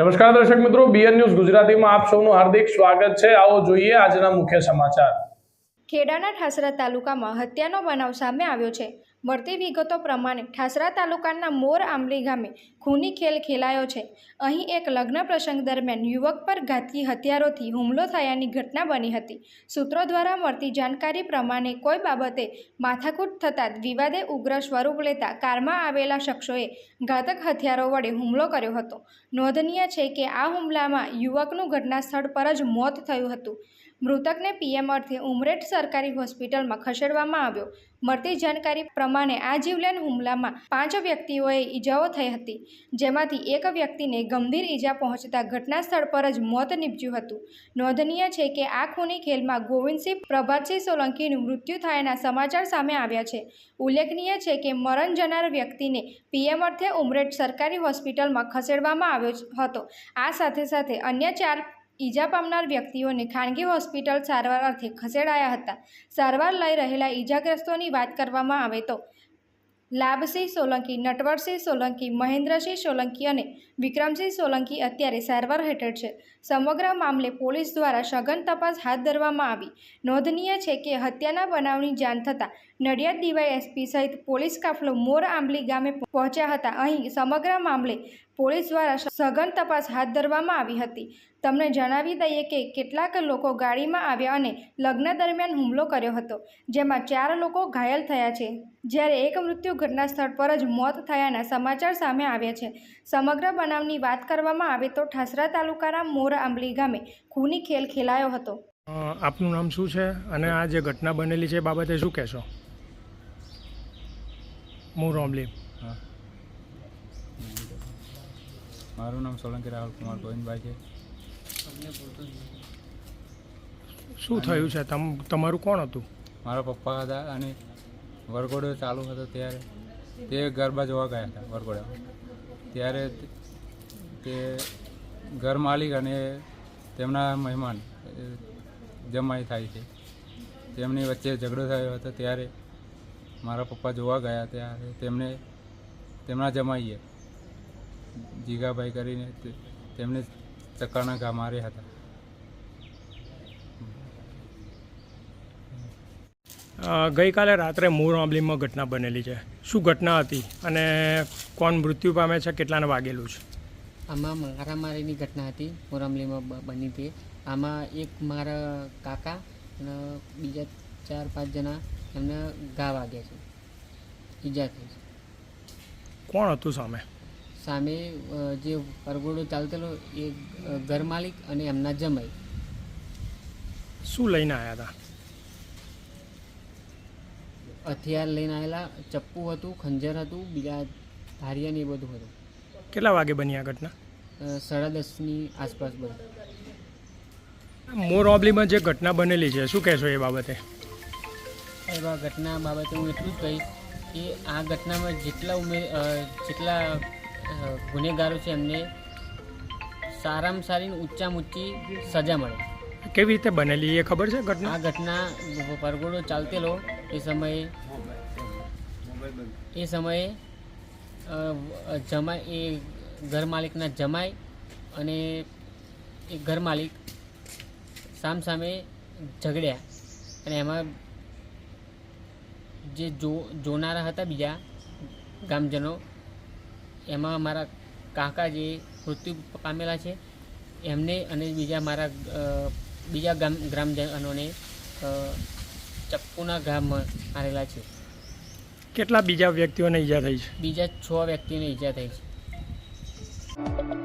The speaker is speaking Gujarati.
નમસ્કાર દર્શક મિત્રો બીએન ન્યૂઝ ગુજરાતીમાં આપ સૌનું હાર્દિક સ્વાગત છે. આવો જોઈએ આજના મુખ્ય સમાચાર. ખેડાના ઠાસરા તાલુકામાં હત્યાનો બનાવ સામે આવ્યો છે. મળતી વિગતો પ્રમાણે ઠાસરા તાલુકાના મોર આંબલી ગામે ખૂની ખેલ ખેલાયો છે. અહીં એક લગ્ન પ્રસંગ દરમિયાન યુવક પર ઘાતકી હથિયારોથી હુમલો થયાની ઘટના બની હતી. સૂત્રો દ્વારા મળતી જાણકારી પ્રમાણે કોઈ બાબતે માથાકૂટ થતાં વિવાદે ઉગ્ર સ્વરૂપ લેતા કારમાં આવેલા શખ્સોએ ઘાતક હથિયારો વડે હુમલો કર્યો હતો. નોંધનીય છે કે આ હુમલામાં યુવકનું ઘટના સ્થળ પર જ મોત થયું હતું. મૃતકને પીએમ અર્થે ઉમરેઠ સરકારી હોસ્પિટલમાં ખસેડવામાં આવ્યો. મળતી જાણકારી પ્રમાણે આ જીવલેણ હુમલામાં પાંચ વ્યક્તિઓએ ઈજાઓ થઈ હતી, જેમાંથી એક વ્યક્તિને ગંભીર ઈજા પહોંચતા ઘટના સ્થળ પર જ મોત નીપજ્યું હતું. નોંધનીય છે કે આ ખૂની ખેલમાં ગોવિંદસિંહ પ્રભાતસિંહ સોલંકીનું મૃત્યુ થયાના સમાચાર સામે આવ્યા છે. ઉલ્લેખનીય છે કે મરણ જનાર વ્યક્તિને પીએમ અર્થે ઉમરેઠ સરકારી હોસ્પિટલમાં ખસેડવામાં આવ્યો હતો. આ સાથે સાથે અન્ય ચાર ઈજા પામનાર વ્યક્તિઓને ખાનગી હોસ્પિટલ સારવાર અર્થે ખસેડાયા હતા. સારવાર લઈ રહેલા ઈજાગ્રસ્તોની વાત કરવામાં આવે તો લાભસિંહ સોલંકી, નટવરસિંહ સોલંકી, મહેન્દ્રસિંહ સોલંકી અને વિક્રમસિંહ સોલંકી અત્યારે સારવાર હેઠળ છે. સમગ્ર મામલે પોલીસ દ્વારા સઘન તપાસ હાથ ધરવામાં આવી. નોંધનીય છે કે હત્યાના બનાવની જાણ થતાં નડિયાદ ડીવાયએસપી સહિત પોલીસ કાફલો મોર આંબલી ગામે પહોંચ્યા હતા. અહીં સમગ્ર મામલે પોલીસ દ્વારા સઘન તપાસ હાથ ધરવામાં આવી હતી. તમને જણાવી દઈએ કે કેટલાક લોકો ગાડીમાં આવ્યા અને લગ્ન દરમિયાન હુમલો કર્યો હતો જેમાં ચાર લોકો ઘાયલ થયા છે. જ્યારે એક મૃત્યુ ઘટના સ્થળ પર જ મોત થયાના સમાચાર સામે આવ્યા છે. સમગ્ર બનાવની વાત કરવામાં આવે તો ઠાસરા તાલુકાના મોર આંબલી ગામે ખૂની ખેલ ખેલાયો હતો. આપનું નામ શું છે અને આ જે ઘટના બનેલી છે બાબતે શું કહેશો? મોર આંબલી. હા. મારું નામ સોલંકી રાહુલ કુમાર ગોવિંદભાઈ છે. શું થયું છે? તમ તમારું કોણ હતું? મારા પપ્પા હતા અને વરઘોડો ચાલુ હતો ત્યારે. તે ગરબા જોવા ગયા હતા વરઘોડા. ત્યારે તે- તે ઘર માલિક અને તેમના મહેમાન જમાઈ થાય છે. તેમની વચ્ચે ઝઘડો થયો હતો ત્યારે મારા પપ્પા જોવા ગયા ત્યારે તેમને તેમના જમાઈએ જીગાભાઈ કરીને તે- તેમને ચક્કાના ઘા માર્યા હતા. ગઈકાલે રાત્રે મૂળ આંબલીમાં ઘટના બનેલી છે. શું ઘટના હતી અને કોણ મૃત્યુ પામે છે કેટલાને વાગેલું છે? આમાં મારામારીની ઘટના હતી મોરામલીમાં બની હતી. આમાં એક મારા કાકા અને બીજા ચાર પાંચ જણા એમને ઘા વાગ્યા છે. ઈજા થઈ છે. કોણ હતું સામે? સામે જે પરગોડો ચાલતેલો એ ઘર માલિક અને એમના જમાઈ. શું લઈને આવ્યા હતા હથિયાર લઈને આવેલા ચપ્પુ હતું ખંજર હતું બીજા ધારિયા ને એ બધું હતું. કેટલા વાગે બની આ ઘટના? સાડા દસની આસપાસ બની. મોર આંબલીમાં જે ઘટના બનેલી છે શું કહેશો એ બાબતે? એવા ઘટના બાબતે હું એટલું જ કહીશ કે આ ઘટનામાં જેટલા ઉમેર જેટલા ગુનેગારો છે એમને સારામાં સારી ઊંચામાં ઊંચી સજા મળે. કેવી રીતે બનેલી એ ખબર છે ઘટના? આ ઘટના પરગોડો ચાલતેલો. એ સમયે એ સમયે જમાય એ ઘર માલિકના જમાઈ અને એ ઘર માલિક સામસામે ઝઘડ્યા અને એમાં જે જો જોનારા હતા બીજા ગામજનો એમાં મારા કાકા જે મૃત્યુ પામેલા છે એમને અને બીજા મારા બીજા ગામ ગ્રામજનોને ચપ્પુના ગામમાં મારેલા છે. કેટલા બીજા વ્યક્તિઓને ઈજા થઈ છે? બીજા છ વ્યક્તિઓને ઈજા થઈ છે.